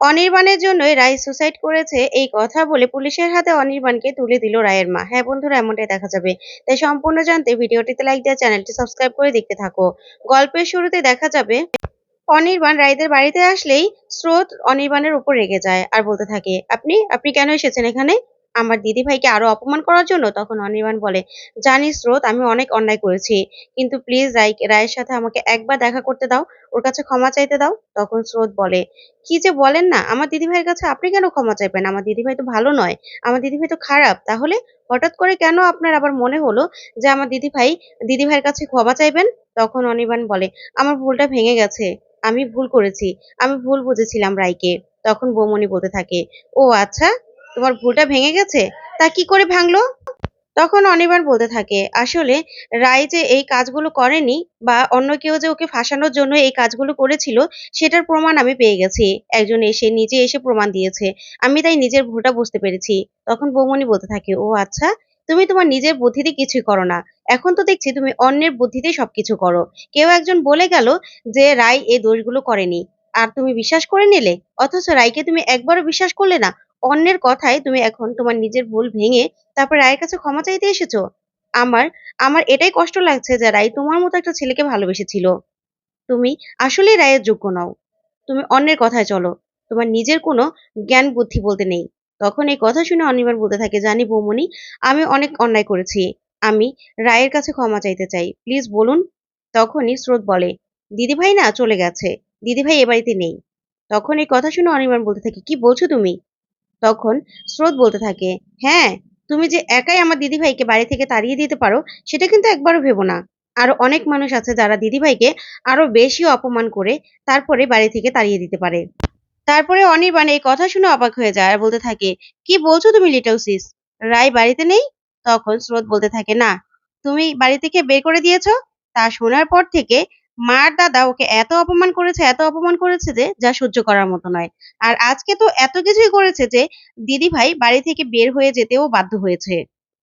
অনির্বাণের জন্যই রায় সুসাইড করেছে এই কথা বলে পুলিশের হাতে অনির্বাণকে তুলে দিল রায়ের মা। হ্যাঁ বন্ধুরা, এমনটাই দেখা যাবে। তাই সম্পূর্ণ জানতে ভিডিওটিতে লাইক দেওয়া চ্যানেলটি সাবস্ক্রাইব করে দেখতে থাকো। গল্পের শুরুতে দেখা যাবে, অনির্বাণ রায়দের বাড়িতে আসলেই স্রোত অনির্বাণের উপর রেগে যায় আর বলতে থাকে, আপনি আপনি কেন এসেছেন এখানে? আমার দিদি ভাইকে আরও অপমান করার জন্য? তখন অনির্বাণ বলে জানি স্রোত, আমি অনেক অন্যায় করেছি। কিন্তু প্লিজ রায় রায়ের সাথে আমাকে একবার দেখা করতে দাও। ওর কাছে ক্ষমা চাইতে দাও। তখন স্রোত বলে, কি যে বলেন না, আমার দিদি ভাইয়ের কাছে আপনি কেন ক্ষমা চাইবেন? আমার দিদি ভাই তো ভালো নয়। আমার দিদি ভাই তো খারাপ। তাহলে হঠাৎ করে কেন আপনার আবার মনে হলো যে আমার দিদি ভাই দিদি ভাইয়ের কাছে ক্ষমা চাইবেন? তখন অনির্বাণ বলে, আমার ভুলটা ভেঙে গেছে। আমি ভুল করেছি। আমি ভুল বুঝেছিলাম রায়কে তখন বৌমনি বলতে থাকে, ও আচ্ছা তোমার ভুলটা ভেঙে গেছে? তা কি করে ভাঙলো? তখন অনির্বাণ বলতে থাকে, আসলে রায় যে এই কাজগুলো করেনি বা অন্য কেউ যে ওকে ফাঁসানোর জন্য এই কাজগুলো করেছিল, সেটার প্রমাণ আমি পেয়ে গেছি। একজন এসে নিজে এসে প্রমাণ দিয়েছে। আমি তাই নিজের ভুলটা বুঝতে পেরেছি। তখন বৌমনি বলতে থাকে, ও আচ্ছা তুমি তোমার নিজের বুদ্ধিতে কিছুই করো না। এখন তো দেখছি তুমি অন্যের বুদ্ধিতে সবকিছু করো। কেউ একজন বলে গেল যে রায় এই দোষগুলো করেনি। আর তুমি বিশ্বাস করে নিলে? অথচ রায়কে তুমি একবারও বিশ্বাস করলে না? অন্যের কথায় তুমি এখন তোমার নিজের ভুল ভেঙে তারপর রায়ের কাছে ক্ষমা চাইতে এসেছ? আমার আমার এটাই কষ্ট লাগছে যে রায় তোমার মতো একটা ছেলেকে ভালোবেসেছিল। তুমি আসলেই রায়ের যোগ্য নও। তুমি অন্যের কথায় চলো। তোমার নিজের কোনো জ্ঞান বুদ্ধি বলতে নেই। তখন এই কথা শুনে অনির্বাণ বলতে থাকে, জানি বৌমনি আমি অনেক অন্যায় করেছি। আমি রায়ের কাছে ক্ষমা চাইতে চাই। প্লিজ বলুন। তখনই স্রোত বলে, দিদিভাই না চলে গেছে। দিদিভাই এ বাড়িতে নেই। তখন এই কথা শুনে অনির্বাণ বলতে থাকে, কি বলছো তুমি? তখন স্রোত বলতে থাকে হ্যাঁ তুমি যে একাই আমার দিদিভাইকে বাড়ি থেকে তাড়িয়ে দিতে পারো, সেটা কিন্তু একবারও ভেবো না। আরও অনেক মানুষ আছে যারা দিদিভাইকে আরও বেশি অপমান করে তারপরে বাড়ি থেকে তাড়িয়ে দিতে পারে। তারপরে অনির্বাণ এই কথা শুনে অবাক হয়ে যায় আর বলতে থাকে, কি বলছো তুমি লিটল সিস রায় বাড়িতে নেই? তখন স্রোত বলতে থাকে, না, তুমি বাড়ি থেকে বের করে দিয়েছ, তা শোনার পর থেকে মার দাদা ওকে এত অপমান করেছে, এত অপমান করেছে যে যা সহ্য করার মতো নয়। আর আজকে তো এত কিছুই করেছে যে দিদি ভাই বাড়ি থেকে বের হয়ে যেতেও বাধ্য হয়েছে।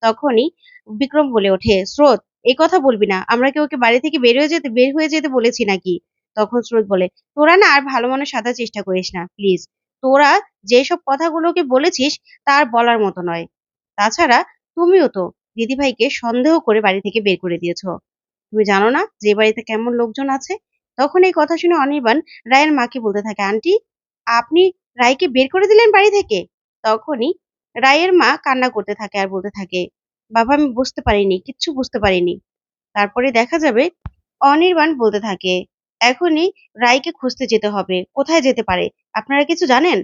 তখনই বিক্রম বলে ওঠে, স্রোত এই কথা বলবি না, আমরা কি ওকে বাড়ি থেকে বের হয়ে যেতে, বের হয়ে যেতে বলেছি নাকি? তখন স্রোত বলে, তোরা না আর ভালো মানুষ সাজার চেষ্টা করিস না প্লিজ তোরা যেসব কথাগুলোকে বলেছিস, তার বলার মতো নয়। তাছাড়া তুমিও তো দিদিভাইকে সন্দেহ করে বাড়ি থেকে বের করে দিয়েছ। তুমি জানো না যে বাড়িতে কেমন লোকজন আছে? তখন এই কথা শুনে অনির্বাণ রায়ের মাকে বলতে থাকে, আন্টি, আপনি রায়কে বের করে দিলেন বাড়ি থেকে? তখনই রায়ের মা কান্না করতে থাকে আর বলতে থাকে, বাবা, আমি বুঝতে পারিনি, কিচ্ছু বুঝতে পারিনি। তারপরে দেখা যাবে অনির্বাণ বলতে থাকে, এখনই রায়কে খুঁজতে যেতে হবে, কোথায় যেতে পারে? আপনারা কিছু জানেন?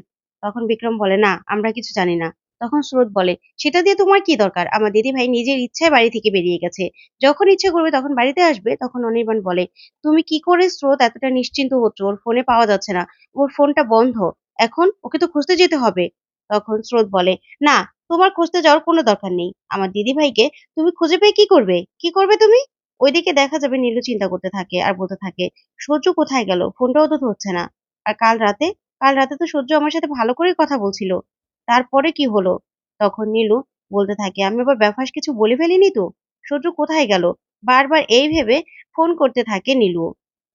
তখন বিক্রম বলে, না, আমরা কিছু জানি না। তখন স্রোত বলে, সেটা দিয়ে তোমার কি দরকার? আমার দিদি ভাই নিজের ইচ্ছায় বাড়ি থেকে বেরিয়ে গেছে। যখন ইচ্ছে করবে তখন বাড়িতে আসবে। তখন অনির্বাণ বলে, তুমি কি করে স্রোত এতটা নিশ্চিন্ত হচ্ছ? ওর ফোনে পাওয়া যাচ্ছে না। ওর ফোনটা বন্ধ। এখন ওকে তো খুঁজতে যেতে হবে। তখন স্রোত বলে, না, তোমার খুঁজতে যাওয়ার কোনো দরকার নেই। আমার দিদি ভাইকে তুমি খুঁজে পেয়ে কি করবে? কি করবে তুমি? ওইদিকে দেখা যাবে নীলু চিন্তা করতে থাকে আর বলতে থাকে, সূর্য কোথায় গেল? ফোনটাও তো ধরছে না। আর কাল রাতে? কাল রাতে তো সূর্য আমার সাথে ভালো করে কথা বলছিল। তারপরে কি হলো? তখন নীলু বলতে থাকে, আমি আবার ব্যাপার কিছু বলে ফেলিনি তো? সূর্য কোথায় গেল? বারবার এই ভেবে ফোন করতে থাকে নীলু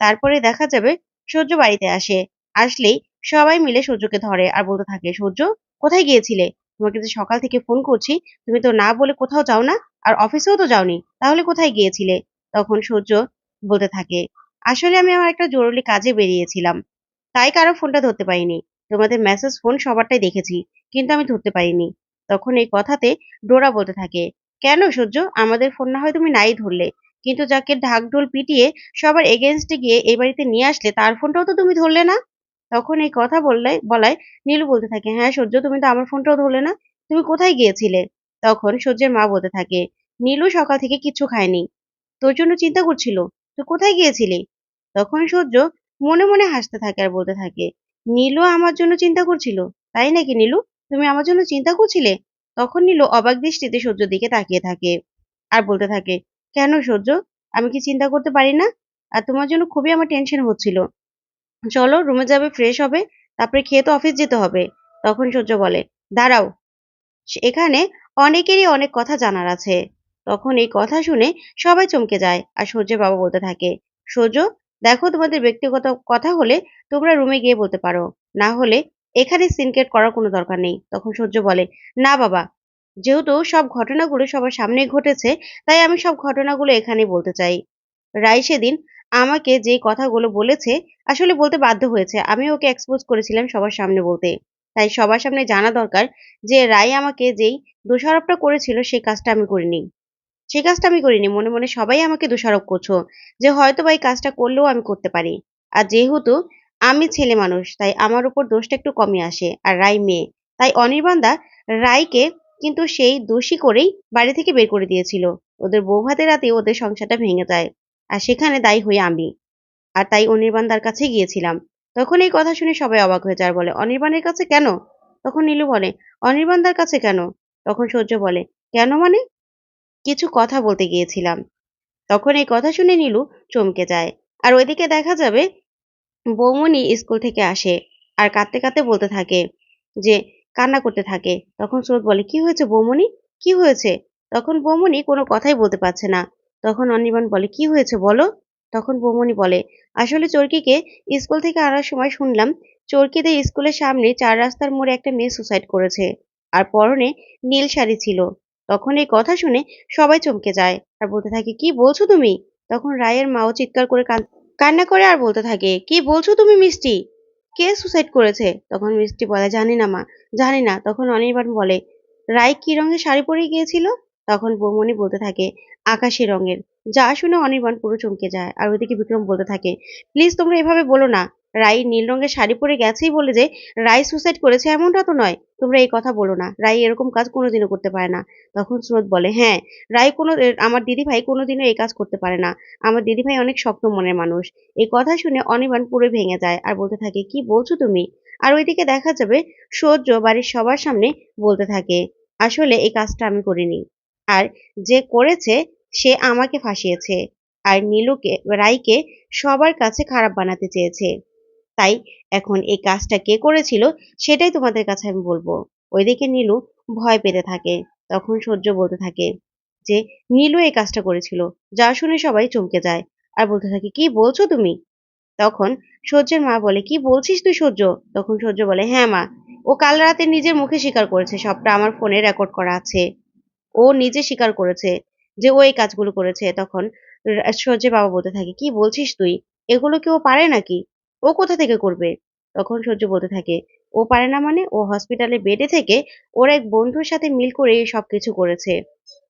তারপরে দেখা যাবে সূর্য বাড়িতে আসে। আসলেই সবাই মিলে সূর্যকে ধরে আর বলতে থাকে, সূর্য, কোথায় গিয়েছিলে? তোমাকে যে সকাল থেকে ফোন করছি, তুমি তো না বলে কোথাও যাও না আর অফিসেও তো যাওনি, তাহলে কোথায় গিয়েছিলে? তখন সূর্য বলতে থাকে, আসলে আমি আমার একটা জরুরি কাজে বেরিয়েছিলাম। তাই কারও ফোনটা ধরতে পারিনি। তোমাদের মেসেজ ফোন সবারটাই দেখেছি। কিন্তু আমি ধরতে পারিনি। তখন এই কথাতে ডোরা বলতে থাকে, কেন সূর্য? আমাদের ফোন না হয় তুমি নাই ধরলে। কিন্তু যাকে ঢাকঢোল পিটিয়ে সবার এগেনস্টে গিয়ে এই বাড়িতে নিয়ে আসলে তার ফোনটাও তো তুমি ধরলে না? তখন এই কথা বললে, বলায় নীলু বলতে থাকে হ্যাঁ সূর্য, তুমি তো আমার ফোনটাও ধরলে না। তুমি কোথায় গিয়েছিলে? তখন সূর্যের মা বলতে থাকে, নীলু সকাল থেকে কিচ্ছু খায়নি। তোর জন্য চিন্তা করছিল। তুই কোথায় গিয়েছিলি? তখন সূর্য মনে মনে হাসতে থাকে আর বলতে থাকে, নীলু আমার জন্য চিন্তা করছিল, তাই নাকি নীলু? তুমি আমার জন্য চিন্তা করছিলে? তখন নীলু অবাক দৃষ্টিতে সূর্যর দিকে তাকিয়ে থাকে আর বলতে থাকে, কেন সূর্য? আমি কি চিন্তা করতে পারি না? আর তোমার জন্য খুবই আমার টেনশন হচ্ছিল। চলো রুমে যাবে ফ্রেশ হবে, তারপরে খেয়ে তো অফিস যেতে হবে। তখন সূর্য বলে, দাঁড়াও। এখানে অনেকেরই অনেক কথা জানার আছে। তখন এই কথা শুনে সবাই চমকে যায় আর সূর্যের বাবা বলতে থাকে, সূর্য, দেখো তোমাদের ব্যক্তিগত কথা হলে তোমরা রুমে গিয়ে বলতে পারো। না হলে এখানে সিনক্রেট করার কোনো দরকার নেই। তখন সূর্য বলে, না বাবা, যেহেতু সব ঘটনাগুলো সবার সামনে ঘটেছে, তাই আমি সব ঘটনাগুলো এখানে বলতে চাই। রাই সেদিন আমাকে যে কথাগুলো বলেছে, আসলে বলতে বাধ্য হয়েছে। আমি ওকে এক্সপোজ করেছিলাম সবার সামনে বলতে। তাই সবার সামনে জানা দরকার যে রাই আমাকে যেই দোষারোপটা করেছিল, সেই কাজটা আমি করিনি। সেই কাজটা আমি করিনি। মনে মনে সবাই আমাকে দোষারোপ করছ যে হয়তো বা এই কাজটা করলেও আমি করতে পারি। আর যেহেতু আমি ছেলে মানুষ, তাই আমার উপর দোষটা একটু কমে আসে। আর রায় মেয়ে, তাই অনির্বাণদা রায়কে কিন্তু সেই দোষী করেই বাড়ি থেকে বের করে দিয়েছিল। ওদের বউ ভাতে রাতে ওদের সংসারটা ভেঙে যায়। আর সেখানে দায়ী হই আমি। আর তাই অনির্বাণদার কাছে গিয়েছিলাম। তখন এই কথা শুনে সবাই অবাক হয়ে যায়, বলে, অনির্বাণের কাছে কেন? তখন নীলু বলে, অনির্বাণদার কাছে কেন? তখন সূর্য বলে, কেন মানে? কিছু কথা বলতে গিয়েছিলাম। তখন এই কথা শুনে নীলু চমকে যায়। আর ওইদিকে দেখা যাবে বৌমনি স্কুল থেকে আসে আর কাঁদতে কাঁদতে বলতে থাকে যে, কান্না করতে থাকে। তখন স্রোত বলে, কি হয়েছে বৌমনি? কি হয়েছে? তখন বৌমনি কোনো কথাই বলতে পারছে না। তখন অনির্বাণ বলে, কি হয়েছে বলো? তখন বৌমনি বলে, আসলে চরকিকে স্কুল থেকে আনার সময় শুনলাম চরকিতে স্কুলের সামনে চার রাস্তার মোড়ে একটা মেয়ে সুসাইড করেছে আর পরনে নীল শাড়ি ছিল। তখন এই কথা শুনে সবাই চমকে যায়। আর বলতে থাকে, কি বলছো তুমি? তখন রায়ের মাও চিৎকার করে কান- কান্না করে আর বলতে থাকে, কি বলছো তুমি মিষ্টি? কে সুসাইড করেছে? তখন মিষ্টি বলে, জানি না মা, জানি না। তখন অনির্বাণ বলে রায় কি রঙের শাড়ি পরে গিয়েছিল? তখন বৌমনি বলতে থাকে, আকাশি রঙের। যা শুনে অনির্বাণ পুরো চমকে যায়। আর ওদিকে বিক্রম বলতে থাকে, প্লিজ তোমরা এভাবে বলো না। রাই নীল রঙের শাড়ি পরে গেছেই বলে যে, রাই সুসাইড করেছে এমনটা তো নয়। তোমরা এই কথা বলো না। রাই এরকম কাজ কোনোদিনও করতে পারে না। তখন স্রোত বলে হ্যাঁ রাই কোনো আমার দিদি ভাই কোনোদিনও এই কাজ করতে পারে না। আমার দিদি ভাই অনেক শক্ত মনের মানুষ। এই কথা শুনে অনির্বাণ পুরো ভেঙে যায় আর বলতে থাকে, কি বলছো তুমি? আর ওইদিকে দেখা যাবে সূর্য বাড়ির সবার সামনে বলতে থাকে, আসলে এই কাজটা আমি করিনি। আর যে করেছে, সে আমাকে ফাঁসিয়েছে। আর নীলুকে, রাইকে সবার কাছে খারাপ বানাতে চেয়েছে। তাই এখন এই কাজটা কে করেছিল সেটাই তোমাদের কাছে আমি বলব। ওইদিকে নীলু ভয় পেতে থাকে, তখন সূর্য বলতে থাকে যে, নীলু এই কাজটা করেছিল, যা শুনে সবাই চমকে যায়। আর বলতে থাকে, কি বলছো তুমি? তখন সূর্যের মা বলে, কি বলছিস তুই সূর্য? তখন সূর্য বলে হ্যাঁ মা, ও কাল রাতে নিজের মুখে স্বীকার করেছে, সবটা আমার ফোনে রেকর্ড করা আছে। ও নিজে স্বীকার করেছে যে, ও এই কাজগুলো করেছে। তখন র- সূর্যের বাবা বলতে থাকে, কি বলছিস তুই? এগুলো কি ও পারে নাকি? ও কোথা থেকে করবে? তখন সূর্য বলতে থাকে, ও পারে না মানে ও হসপিটালে বেডে থেকে ওর এক বন্ধুর সাথে মিল করে এই সবকিছু করেছে।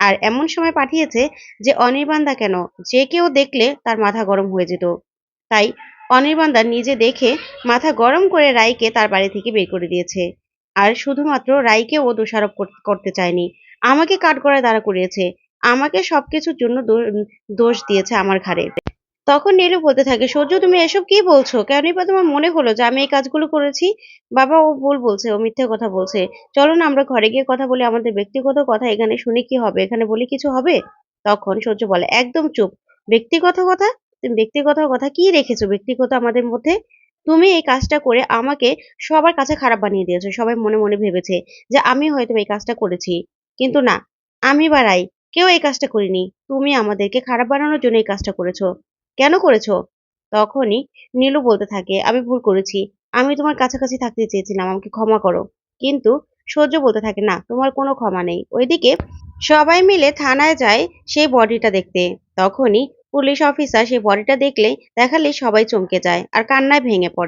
আর এমন সময় পাঠিয়েছে যে অনির্বাণদা কেন? যে কেউ দেখলে তার মাথা গরম হয়ে যেত। তাই অনির্বাণদা নিজে দেখে মাথা গরম করে রাইকে তার বাড়ি থেকে বের করে দিয়েছে। আর শুধুমাত্র রাইকে ও দোষারোপ করতে চায়নি। আমাকে কাঠগড়ায় দাঁড়া করিয়েছে। আমাকে সবকিছুর জন্য দোষ দিয়েছে আমার ঘাড়ে। তখন নীলু বলতে থাকে, সূর্য, তুমি এসব কি বলছো? কেনই বা তোমার মনে হলো যে আমি এই কাজগুলো করেছি? বাবা ও ভুল বলছে, ও মিথ্যে কথা বলছে। চলো না, আমরা ঘরে গিয়ে কথা বলি, আমাদের ব্যক্তিগত কথা এখানে শুনে কি হবে? এখানে বলে কিছু হবে? তখন সূর্য বলে, একদম চুপ। ব্যক্তিগত কথা? তুমি ব্যক্তিগত কথা কি রেখেছো? ব্যক্তিগত আমাদের মধ্যে? তুমি এই কাজটা করে আমাকে সবার কাছে খারাপ বানিয়ে দিয়েছ, সবাই মনে মনে ভেবেছে যে আমি হয়তো এই কাজটা করেছি। কিন্তু না, আমি বা রাই, কেউ এই কাজটা করিনি। তুমি আমাদেরকে খারাপ বানানোর জন্য এই কাজটা করেছ। কেন করেছ? তখনই নীলু বলতে থাকে, আমি ভুল করেছি। আমি তোমার কাছাকাছি থাকতে চেয়েছিলাম, আমাকে ক্ষমা করো। কিন্তু সহ্য বলতে থাকে, না, তোমার কোনো ক্ষমা নেই। ওইদিকে সবাই মিলে থানায় যায় সেই বডিটা দেখতে। তখনই পুলিশ অফিসার সেই বডিটা দেখলে, দেখালে সবাই চমকে যায় আর কান্নায় ভেঙে পড়ে।